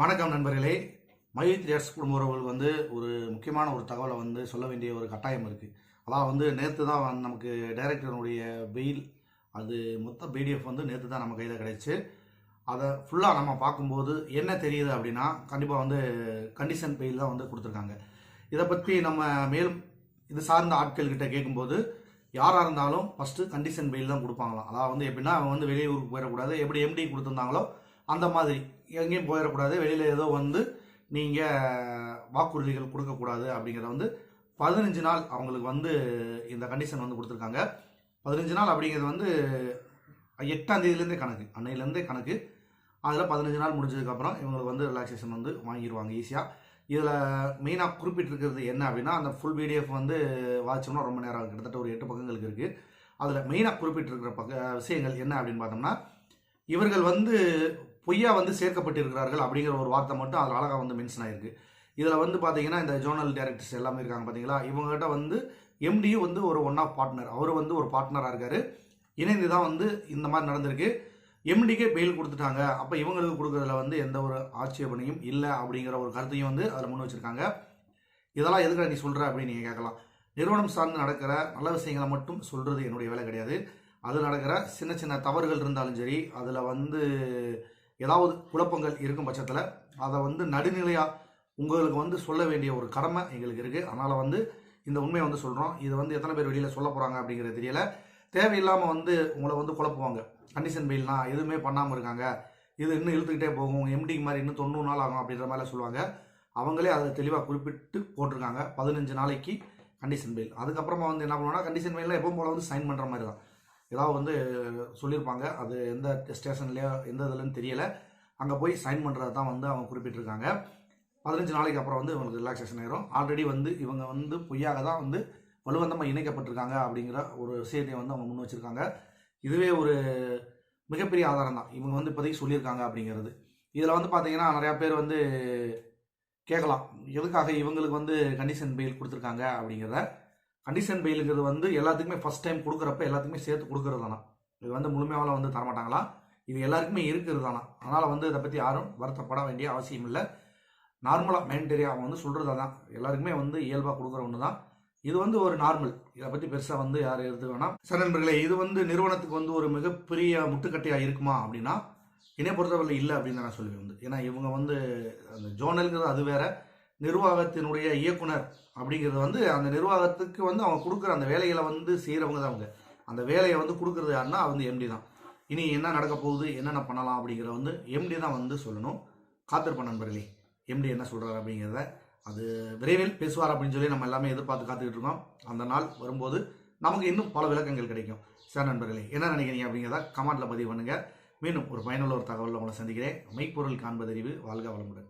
வணக்கம் நண்பர்களே. மயூத் த்ரேட்ஸ் குடும்ப உறவுகள் வந்து ஒரு முக்கியமான ஒரு தகவலை வந்து சொல்ல வேண்டிய ஒரு கட்டாயம் இருக்குது அதான் வந்து நேற்று தான் நமக்கு டைரக்டருடைய பெயில் அது மொத்த பிடிஎஃப் வந்து நேற்று தான் நம்ம கையில் கிடைச்சி. அதை ஃபுல்லாக நம்ம பார்க்கும்போது என்ன தெரியுது அப்படின்னா கண்டிப்பாக வந்து கண்டிஷன் பெயில் தான் வந்து கொடுத்துருக்காங்க. இதை பற்றி நம்ம மேலும் இது சார்ந்த ஆட்கள்கிட்ட கேட்கும்போது யாராக இருந்தாலும் ஃபஸ்ட்டு கண்டிஷன் பெயில் தான் கொடுப்பாங்களாம். அதாவது வந்து எப்படின்னா அவங்க வந்து வெளியூருக்கு போயிடக்கூடாது. எப்படி எம்டி கொடுத்துருந்தாங்களோ அந்த மாதிரி. எங்கேயும் போயிடக்கூடாது. வெளியில் ஏதோ வந்து நீங்கள் வாக்குறுதிகள் கொடுக்கக்கூடாது அப்படிங்கிறத வந்து பதினஞ்சு நாள் அவங்களுக்கு வந்து இந்த கண்டிஷன் வந்து கொடுத்துருக்காங்க. பதினஞ்சு நாள் அப்படிங்கிறது வந்து எட்டாம் தேதியிலேருந்தே கணக்கு. அன்னையிலேருந்தே கணக்கு. அதில் பதினஞ்சு நாள் முடிஞ்சதுக்கப்புறம் இவங்களுக்கு வந்து ரிலாக்ஸேஷன் வந்து வாங்கிடுவாங்க ஈஸியாக இதில் மெயினாக குறிப்பிட்டிருக்கிறது என்ன அப்படின்னா அந்த ஃபுல் பிடிஎஃப் வந்து வாட்சோம்னா ரொம்ப நேரம் கிட்டத்தட்ட ஒரு எட்டு பக்கங்களுக்கு இருக்குது அதில் மெயினாக குறிப்பிட்டிருக்கிற பக்க விஷயங்கள் என்ன அப்படின்னு பார்த்தோம்னா இவர்கள் வந்து பொய்யா வந்து சேர்க்கப்பட்டிருக்கிறார்கள் அப்படிங்கிற ஒரு வார்த்தை மட்டும் அதில் அழகாக வந்து மென்ஷன் ஆயிருக்கு. இதில் வந்து பார்த்தீங்கன்னா இந்த ஜோனல் டேரக்டர்ஸ் எல்லாமே இருக்காங்க பார்த்தீங்களா இவங்ககிட்ட வந்து எம்டியும் வந்து ஒரு ஒன் ஆஃப் பார்ட்னர் அவர் வந்து ஒரு பார்ட்னராக இருக்காரு. இணைந்து தான் வந்து இந்த மாதிரி நடந்திருக்கு. எம்டிக்கே பெயில் கொடுத்துட்டாங்க. அப்போ இவங்களுக்கு கொடுக்குறதுல வந்து எந்த ஒரு ஆட்சேபனையும் இல்லை அப்படிங்கிற ஒரு கருத்தையும் வந்து அதில் முன் வச்சிருக்காங்க. இதெல்லாம் எதுக்கு நீ சொல்கிற அப்படின்னு நீங்கள் கேட்கலாம். நிறுவனம் சார்ந்து நடக்கிற நல்ல விஷயங்களை மட்டும் சொல்கிறது என்னுடைய வேலை கிடையாது. அது நடக்கிற சின்ன சின்ன தவறுகள் இருந்தாலும் சரி அதில் வந்து ஏதாவது குழப்பங்கள் இருக்கும் பட்சத்தில் அதை வந்து நடுநிலையாக உங்களுக்கு வந்து சொல்ல வேண்டிய ஒரு கடமை எங்களுக்கு இருக்குது அதனால் வந்து இந்த உண்மையை வந்து சொல்கிறோம் இது வந்து எத்தனை பேர் வெளியில் சொல்ல போகிறாங்க அப்படிங்கிறது தெரியல. தேவையில்லாமல் வந்து உங்களை வந்து குழப்புவாங்க. கண்டிஷன் பெயில்னா எதுவுமே பண்ணாமல் இருக்காங்க. இது இன்னும் இழுத்துக்கிட்டே போகும். எம்டிக்கு மாதிரி இன்னும் தொண்ணூறு நாள் ஆகும் அப்படின்ற மாதிரிலாம் சொல்லுவாங்க. அவங்களே அதை தெளிவாக குறிப்பிட்டு போட்டிருக்காங்க. பதினஞ்சு நாளைக்கு கண்டிஷன் பெயில். அதுக்கப்புறமா வந்து என்ன பண்ணுவோம்னா கண்டிஷன் பெயிலில் எப்பவும் போல வந்து சைன் பண்ணுற மாதிரி தான் ஏதாவது வந்து சொல்லியிருப்பாங்க. அது எந்த ஸ்டேஷன்லேயோ எந்த இதுலன்னு தெரியலை. அங்கே போய் சைன் பண்ணுறது தான் வந்து அவங்க குறிப்பிட்டிருக்காங்க. பதினஞ்சு நாளைக்கு அப்புறம் வந்து இவங்களுக்கு ரிலாக்ஸேஷன் ஆயிரும். ஆல்ரெடி வந்து இவங்க வந்து பொய்யாக தான் வந்து வலுவந்தமாக இணைக்கப்பட்டிருக்காங்க அப்படிங்கிற ஒரு விஷயத்தை வந்து அவங்க முன் வச்சுருக்காங்க. இதுவே ஒரு மிகப்பெரிய ஆதாரம் தான். இவங்க வந்து இப்போதைக்கு சொல்லியிருக்காங்க அப்படிங்கிறது. இதில் வந்து பார்த்தீங்கன்னா நிறையா பேர் வந்து கேட்கலாம். எதுக்காக இவங்களுக்கு வந்து கண்டிஷன் பெயில் கொடுத்துருக்காங்க அப்படிங்கிறத. கண்டிஷன் பெயிலுங்கிறது வந்து எல்லாத்துக்குமே ஃபர்ஸ்ட் டைம் கொடுக்குறப்ப எல்லாத்துக்குமே சேர்த்து கொடுக்குறது தானே இது வந்து முழுமையாவில் வந்து தரமாட்டாங்களா? இது எல்லாருக்குமே இருக்கிறது தானா அதனால் வந்து இதை பற்றி யாரும் வருத்தப்பட வேண்டிய அவசியம் இல்லை. நார்மலாக மேண்டரியாக அவங்க வந்து சொல்கிறது தான் எல்லாருக்குமே வந்து இயல்பாக கொடுக்குற ஒன்று தான் இது வந்து ஒரு நார்மல் இதை பற்றி பெருசாக வந்து யாரும் எடுத்துக்க வேணாம். சார் நண்பர்களே இது வந்து நிறுவனத்துக்கு வந்து ஒரு மிகப்பெரிய முட்டுக்கட்டையாக இருக்குமா அப்படின்னா என்னை பொறுத்தவரை இல்லை அப்படின்னு தான் நான் சொல்லுவேன் வந்து. ஏன்னா இவங்க வந்து அந்த ஜோனல்ங்கிறது அது வேற. நிர்வாகத்தினுடைய இயக்குனர் அப்படிங்கிறது வந்து அந்த நிர்வாகத்துக்கு வந்து அவங்க கொடுக்குற அந்த வேலைகளை வந்து செய்கிறவங்க தான் அவங்க. அந்த வேலையை வந்து கொடுக்குறது யாருன்னா அது வந்து எம்டி தான். இனி என்ன நடக்க போகுது என்னென்ன பண்ணலாம் அப்படிங்கிறத வந்து எம்டி தான் வந்து சொல்லணும். காத்திருப்ப நண்பர்களே எம்டி என்ன சொல்கிறார் அப்படிங்கிறத அது விரைவில் பேசுவார் அப்படின்னு சொல்லி நம்ம எல்லாமே எதிர்பார்த்து காத்துக்கிட்டு இருக்கோம். அந்த நாள் வரும்போது நமக்கு இன்னும் பல விளக்கங்கள் கிடைக்கும். சார் நண்பர்களே என்ன நினைக்கிறீங்க அப்படிங்கிறத கமெண்ட்டில் பதிவு பண்ணுங்கள் மீண்டும் ஒரு பயனுள்ள ஒரு தகவலில் உங்களை சந்திக்கிறேன். மெய்ப்பொருள் காண்பதறிவு வாழ்க வளமுடன்.